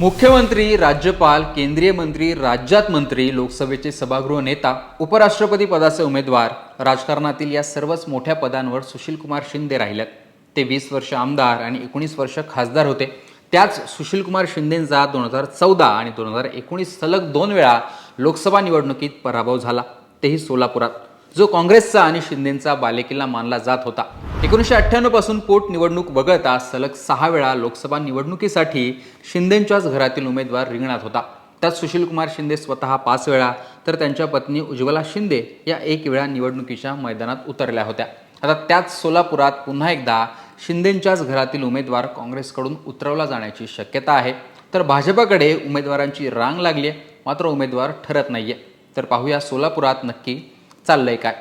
मुख्यमंत्री राज्यपाल केंद्रीय मंत्री राज्यात मंत्री लोकसभेचे सभागृह नेता उपराष्ट्रपती पदाचे उमेदवार राजकारणातील या सर्वच मोठ्या पदांवर सुशीलकुमार शिंदे राहिल्यात ते वीस वर्ष आमदार आणि एकोणीस वर्ष खासदार होते. त्याच सुशीलकुमार शिंदेंचा दोन हजार चौदा आणि दोन हजार एकोणीस सलग दोन वेळा लोकसभा निवडणुकीत पराभव झाला. तेही सोलापुरात. जो काँग्रेसचा आणि शिंदेंचा बालेकिल्ला मानला जात होता. एकोणीसशे अठ्ठ्याण्णवपासून पोटनिवडणूक वगळता सलग सहा वेळा लोकसभा निवडणुकीसाठी शिंदेंच्याच घरातील उमेदवार रिंगणात होता. त्यात सुशीलकुमार शिंदे स्वतः पाच वेळा तर त्यांच्या पत्नी उज्ज्वला शिंदे या एक वेळा निवडणुकीच्या मैदानात उतरल्या होत्या. आता त्याच सोलापुरात पुन्हा एकदा शिंदेंच्याच घरातील उमेदवार काँग्रेसकडून उतरवला जाण्याची शक्यता आहे. तर भाजपाकडे उमेदवारांची रांग लागली आहे मात्र उमेदवार ठरत नाहीये. तर पाहूया सोलापुरात नक्की चाललंय काय.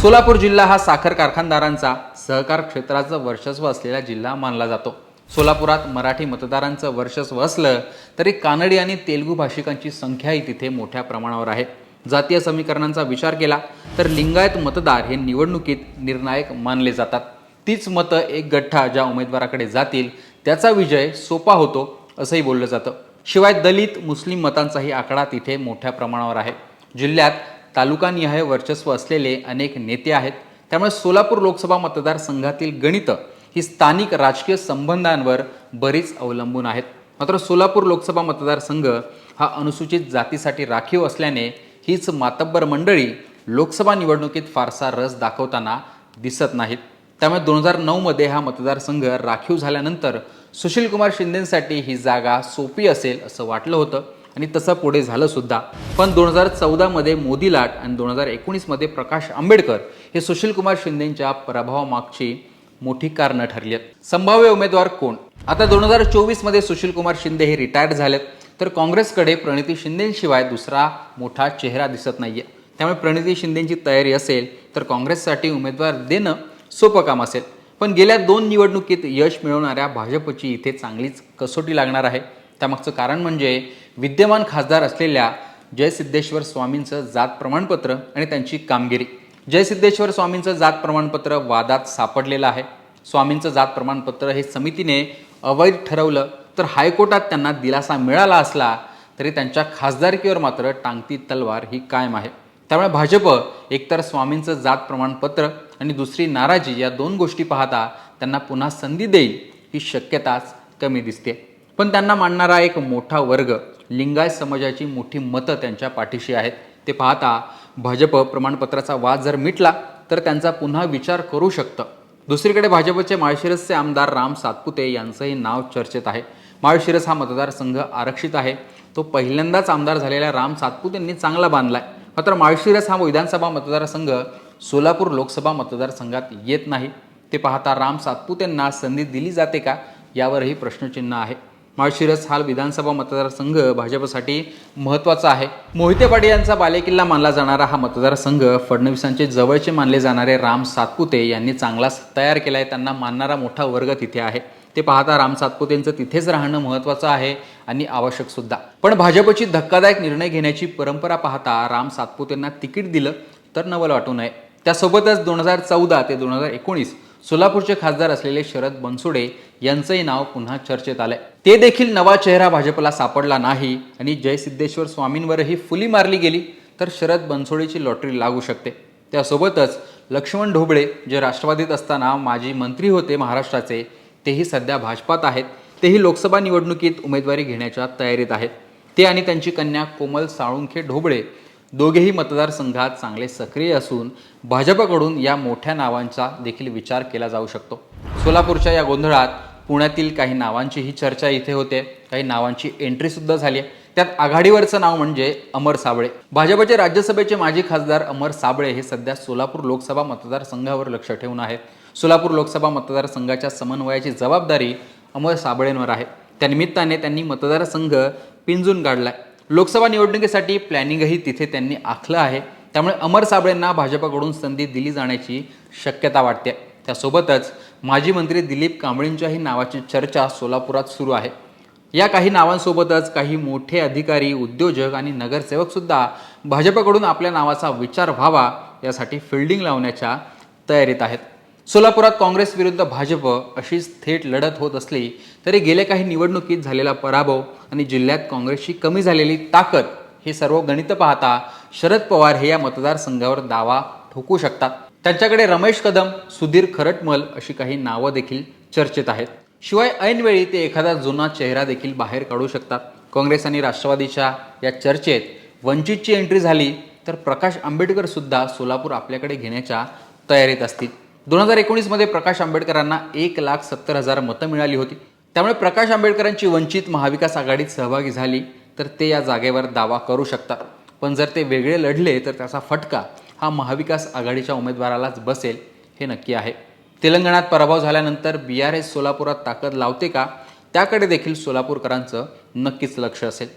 सोलापूर जिल्हा हा साखर कारखानदारांचा सहकार क्षेत्राचं वर्चस्व असलेला जिल्हा मानला जातो. सोलापुरात मराठी मतदारांचं वर्चस्व असलं तरी कानडी आणि तेलुगू भाषिकांची संख्याही तिथे मोठ्या प्रमाणावर आहे. जातीय समीकरणांचा विचार केला तर लिंगायत मतदार हे निवडणुकीत निर्णायक मानले जातात. तीच मतं एक गठ्ठा ज्या उमेदवाराकडे जातील त्याचा विजय सोपा होतो असंही बोललं जातं. शिवाय दलित मुस्लिम मतांचाही आकडा तिथे मोठ्या प्रमाणावर आहे. जिल्ह्यात तालुकानिहाय वर्चस्व असलेले अनेक नेते आहेत. त्यामुळे सोलापूर लोकसभा मतदारसंघातील गणितं ही स्थानिक राजकीय संबंधांवर बरीच अवलंबून आहेत. मात्र सोलापूर लोकसभा मतदारसंघ हा अनुसूचित जातीसाठी राखीव असल्याने हीच मातब्बर मंडळी लोकसभा निवडणुकीत फारसा रस दाखवताना दिसत नाहीत. त्यामुळे दोन हजार नऊमध्ये हा मतदारसंघ राखीव झाल्यानंतर सुशीलकुमार शिंदेंसाठी ही जागा सोपी असेल असं वाटलं होतं. आणि तसं पुढे झालं सुद्धा पण दोन हजार चौदामध्ये मोदी लाट आणि दोन हजार एकोणीसमध्ये प्रकाश आंबेडकर हे सुशीलकुमार शिंदेंच्या पराभवामागची मोठी कारणं ठरली आहेत संभाव्य उमेदवार कोण? आता दोन हजार चोवीसमध्ये सुशीलकुमार शिंदे हे रिटायर्ड झालेत. तर काँग्रेसकडे प्रणिती शिंदेशिवाय दुसरा मोठा चेहरा दिसत नाहीये. त्यामुळे प्रणिती शिंदेची तयारी असेल तर काँग्रेससाठी उमेदवार देणं सोपं काम असेल. पण गेल्या दोन निवडणुकीत यश मिळवणाऱ्या भाजपची इथे चांगलीच कसोटी लागणार आहे. त्यामागचं कारण म्हणजे विद्यमान खासदार असलेल्या जयसिद्धेश्वर स्वामींचं जात प्रमाणपत्र आणि त्यांची कामगिरी. जयसिद्धेश्वर स्वामींचं जात प्रमाणपत्र वादात सापडलेलं आहे. स्वामींचं जात प्रमाणपत्र हे समितीने अवैध ठरवलं तर हायकोर्टात त्यांना दिलासा मिळाला असला तरी त्यांच्या खासदारकीवर मात्र टांगती तलवार ही कायम आहे. त्यामुळे भाजप एकतर स्वामींचं जात प्रमाणपत्र आणि दुसरी नाराजी या दोन गोष्टी पाहता त्यांना पुन्हा संधी देईल ही शक्यताच कमी दिसते पण त्यांना मानणारा एक मोठा वर्ग लिंगायत समाजाची मोठी मतं त्यांच्या पाठीशी आहेत. ते पाहता भाजप प्रमाणपत्राचा वाद जर मिटला तर त्यांचा पुन्हा विचार करू शकतं. दुसरीकडे भाजपचे माळशिरसचे आमदार राम सातपुते यांचंही नाव चर्चेत आहे. माळशिरस हा मतदारसंघ आरक्षित आहे. तो पहिल्यांदाच आमदार झालेल्या राम सातपुतेंनी चांगला बांधलाय. मात्र माळशिरस हा विधानसभा मतदारसंघ सोलापूर लोकसभा मतदारसंघात येत नाही. ते पाहता राम सातपुतेंना संधी दिली जाते का? यावरही प्रश्नचिन्ह आहे. माळशिरस हा विधानसभा मतदारसंघ भाजपसाठी महत्त्वाचा आहे. मोहिते पाटील यांचा बालेकिल्ला मानला जाणारा हा मतदारसंघ फडणवीसांचे जवळचे मानले जाणारे राम सातपुते यांनी चांगलाच तयार केला आहे त्यांना मानणारा मोठा वर्ग तिथे आहे. ते पाहता राम सातपुतेंचं तिथेच राहणं महत्त्वाचं आहे आणि आवश्यक सुद्धा. पण भाजपची धक्कादायक निर्णय घेण्याची परंपरा पाहता राम सातपुतेंना तिकीट दिलं तर नवल वाटू नये. त्यासोबतच दोन हजार चौदा ते दोन हजार एकोणीस सोलापूरचे खासदार असलेले शरद बनसोडे यांचंही नाव पुन्हा चर्चेत आलंय. ते देखील नवा चेहरा भाजपला सापडला नाही आणि जयसिद्धेश्वर स्वामींवरही फुली मारली गेली तर शरद बनसोडेची लॉटरी लागू शकते. त्यासोबतच लक्ष्मण ढोबळे जे राष्ट्रवादीत असताना माजी मंत्री होते महाराष्ट्राचे तेही सध्या भाजपात आहेत. तेही लोकसभा निवडणुकीत उमेदवारी घेण्याच्या तयारीत आहेत. ते आणि त्यांची कन्या कोमल साळुंखे ढोबळे दोघेही मतदारसंघात चांगले सक्रिय असून भाजपकडून या मोठ्या नावांचा देखील विचार केला जाऊ शकतो. सोलापूरच्या या गोंधळात पुण्यातील काही नावांचीही चर्चा इथे होते. काही नावांची एंट्रीसुद्धा झाली आहे. त्यात आघाडीवरचं नाव म्हणजे अमर साबळे. भाजपचे राज्यसभेचे माजी खासदार अमर साबळे हे सध्या सोलापूर लोकसभा मतदारसंघावर लक्ष ठेवून आहेत. सोलापूर लोकसभा मतदारसंघाच्या समन्वयाची जबाबदारी अमर साबळेंवर आहे. त्यानिमित्ताने त्यांनी मतदारसंघ पिंजून काढलाय. लोकसभा निवडणुकीसाठी प्लॅनिंगही तिथे त्यांनी आखलं आहे. त्यामुळे अमर साबळेंना भाजपाकडून संधी दिली जाण्याची शक्यता वाटते. त्यासोबतच माजी मंत्री दिलीप कांबळींच्याही नावाची चर्चा सोलापुरात सुरू आहे. या काही नावांसोबतच काही मोठे अधिकारी उद्योजक आणि नगरसेवकसुद्धा भाजपाकडून आपल्या नावाचा विचार व्हावा यासाठी फिल्डिंग लावण्याच्या तयारीत आहेत. सोलापुरात काँग्रेस विरुद्ध भाजप अशीच थेट लढत होत असली तरी गेल्या काही निवडणुकीत झालेला पराभव आणि जिल्ह्यात काँग्रेसची कमी झालेली ताकद हे सर्व गणित पाहता शरद पवार हे या मतदारसंघावर दावा ठोकू शकतात. त्यांच्याकडे रमेश कदम सुधीर खरटमल अशी काही नावं देखील चर्चेत आहेत. शिवाय ऐनवेळी ते एखादा जुना चेहरा देखील बाहेर काढू शकतात. काँग्रेस आणि राष्ट्रवादीच्या या चर्चेत वंचितची एंट्री झाली तर प्रकाश आंबेडकर सुद्धा सोलापूर आपल्याकडे घेण्याच्या तयारीत असतील. दोन हजार एकोणीसमध्ये प्रकाश आंबेडकरांना एक लाख सत्तर हजार मतं मिळाली होती. त्यामुळे प्रकाश आंबेडकरांची वंचित महाविकास आघाडीत सहभागी झाली तर ते या जागेवर दावा करू शकतात. पण जर ते वेगळे लढले तर त्याचा फटका हा महाविकास आघाडीच्या उमेदवारालाच बसेल हे नक्की आहे. तेलंगणात पराभव झाल्यानंतर बी आर एस सोलापुरात ताकद लावते का? त्याकडे देखील सोलापूरकरांचं नक्कीच लक्ष असेल.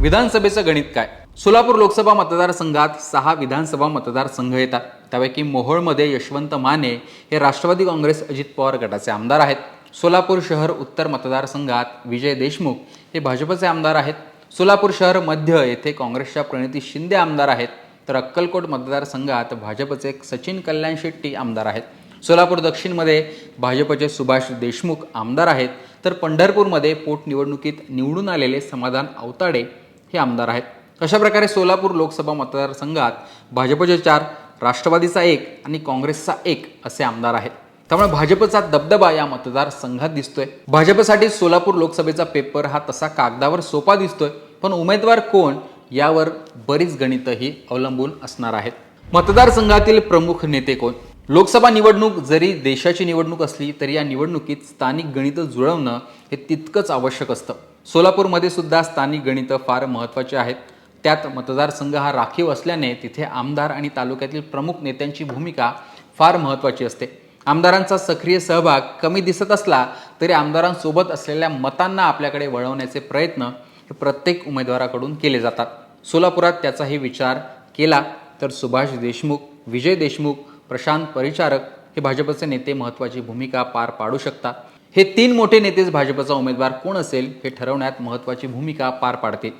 विधानसभेचं गणित काय? सोलापूर लोकसभा मतदारसंघात सहा विधानसभा मतदारसंघ येतात. त्यापैकी मोहोळमध्ये यशवंत माने हे राष्ट्रवादी काँग्रेस अजित पवार गटाचे आमदार आहेत. सोलापूर शहर उत्तर मतदारसंघात विजय देशमुख हे भाजपचे आमदार आहेत. सोलापूर शहर मध्य येथे काँग्रेसच्या प्रणिती शिंदे आमदार आहेत. तर अक्कलकोट मतदारसंघात भाजपचे सचिन कल्याण शेट्टी आमदार आहेत. सोलापूर दक्षिणमध्ये भाजपचे सुभाष देशमुख आमदार आहेत. तर पंढरपूरमध्ये पोटनिवडणुकीत निवडून आलेले समाधान अवताडे हे आमदार आहेत. अशा प्रकारे सोलापूर लोकसभा मतदारसंघात भाजपचे चार राष्ट्रवादीचा एक आणि काँग्रेसचा एक असे आमदार आहेत. त्यामुळे भाजपचा दबदबा या मतदारसंघात दिसतोय. भाजपसाठी सोलापूर लोकसभेचा पेपर हा तसा कागदावर सोपा दिसतोय पण उमेदवार कोण यावर बरीच गणितही अवलंबून असणार आहेत. मतदारसंघातील प्रमुख नेते कोण? लोकसभा निवडणूक जरी देशाची निवडणूक असली तरी या निवडणुकीत स्थानिक गणित जुळवणं हे तितकंच आवश्यक असतं. सोलापूरमध्ये सुद्धा स्थानिक गणितं फार महत्त्वाचे आहेत. त्यात मतदारसंघ हा राखीव असल्याने तिथे आमदार आणि तालुक्यातील प्रमुख नेत्यांची भूमिका फार महत्त्वाची असते. आमदारांचा सक्रिय सहभाग कमी दिसत असला तरी आमदारांसोबत असलेल्या मतांना आपल्याकडे वळवण्याचे प्रयत्न हे प्रत्येक उमेदवाराकडून केले जातात. सोलापुरात त्याचाही विचार केला तर सुभाष देशमुख विजय देशमुख प्रशांत परिचारक हे भाजपचे नेते महत्त्वाची भूमिका पार पाडू शकतात. हे तीन मोठे नेतेच भाजपचा उमेदवार कोण असेल हे ठरवण्यात महत्त्वाची भूमिका पार पाडतील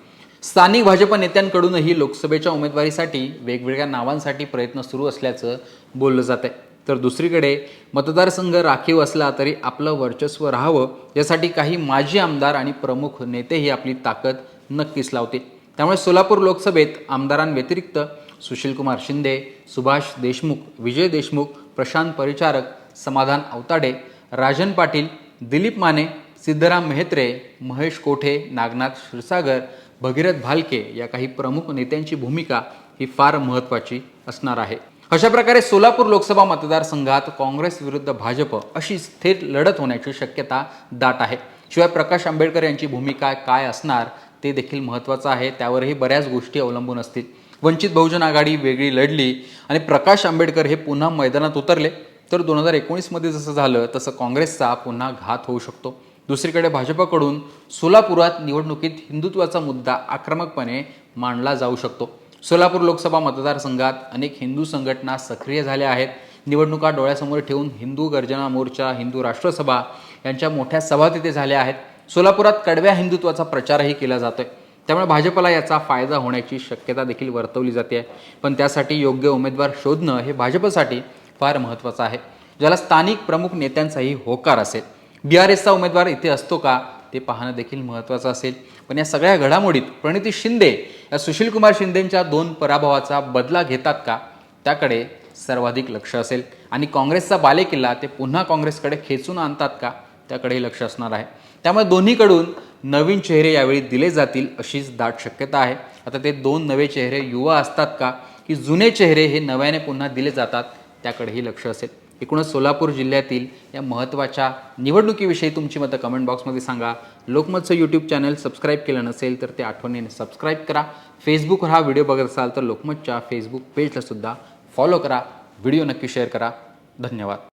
स्थानिक भाजप नेत्यांकडूनही लोकसभेच्या उमेदवारीसाठी वेगवेगळ्या नावांसाठी प्रयत्न सुरू असल्याचं बोललं जात आहे तर दुसरीकडे मतदारसंघ राखीव असला तरी आपलं वर्चस्व राहावं यासाठी काही माजी आमदार आणि प्रमुख नेतेही आपली ताकद नक्कीच लावतील. त्यामुळे सोलापूर लोकसभेत आमदारांव्यतिरिक्त सुशीलकुमार शिंदे सुभाष देशमुख विजय देशमुख प्रशांत परिचारक समाधान अवताडे राजन पाटील दिलीप माने सिद्धराम मेहत्रे महेश कोठे नागनाथ क्षीरसागर भगीरथ भालके या काही प्रमुख नेत्यांची भूमिका ही फार महत्त्वाची असणार आहे. अशा प्रकारे सोलापूर लोकसभा मतदारसंघात काँग्रेस विरुद्ध भाजप अशी स्थिर लढत होण्याची शक्यता दाट आहे. शिवाय प्रकाश आंबेडकर यांची भूमिका काय असणार ते देखील महत्त्वाचं आहे. त्यावरही बऱ्याच गोष्टी अवलंबून असतील. वंचित बहुजन आघाडी वेगळी लढली आणि प्रकाश आंबेडकर हे पुन्हा मैदानात उतरले तर दोन हजार एकोणीसमध्ये जसं झालं तसं काँग्रेसचा पुन्हा घात होऊ शकतो. दुसरीकडे भाजपकडून सोलापुरात निवडणुकीत हिंदुत्वाचा मुद्दा आक्रमकपणे मांडला जाऊ शकतो. सोलापूर लोकसभा मतदारसंघात अनेक हिंदू संघटना सक्रिय झाल्या आहेत. निवडणुका डोळ्यासमोर ठेवून हिंदू गर्जना मोर्चा हिंदू राष्ट्रसभा यांच्या मोठ्या सभा तिथे झाल्या आहेत. सोलापुरात कडव्या हिंदुत्वाचा प्रचारही केला जातोय. त्यामुळे भाजपला याचा फायदा होण्याची शक्यता देखील वर्तवली जाते. पण त्यासाठी योग्य उमेदवार शोधणं हे भाजपसाठी फार महत्त्वाचं आहे. ज्याला स्थानिक प्रमुख नेत्यांचाही होकार असेल. बी आर एसचा उमेदवार इथे असतो का? ते पाहणं देखील महत्त्वाचं असेल. पण या सगळ्या घडामोडीत प्रणिती शिंदे या सुशीलकुमार शिंदेंच्या दोन पराभवाचा बदला घेतात का? त्याकडे सर्वाधिक लक्ष असेल. आणि काँग्रेसचा बालेकिल्ला ते पुन्हा काँग्रेसकडे खेचून आणतात का? त्याकडेही लक्ष असणार आहे. त्यामुळे दोन्हीकडून नवीन चेहरे यावेळी दिले जातील अशीच दाट शक्यता आहे. आता ते दोन नवे चेहरे युवा असतात का? की जुने चेहरे हे नव्याने पुन्हा दिले जातात? त्याकडेही लक्ष असेल. एकूणच सोलापूर जिल्ह्यातील या महत्त्वाच्या निवडणुकीविषयी तुमची मतं कमेंट बॉक्समध्ये सांगा. लोकमतचं यूट्यूब चॅनल सबस्क्राईब केलं नसेल तर ते आठवणीने सबस्क्राईब करा. फेसबुकवर हा व्हिडिओ बघत असाल तर लोकमतच्या फेसबुक पेजलासुद्धा फॉलो करा. व्हिडिओ नक्की शेअर करा. धन्यवाद.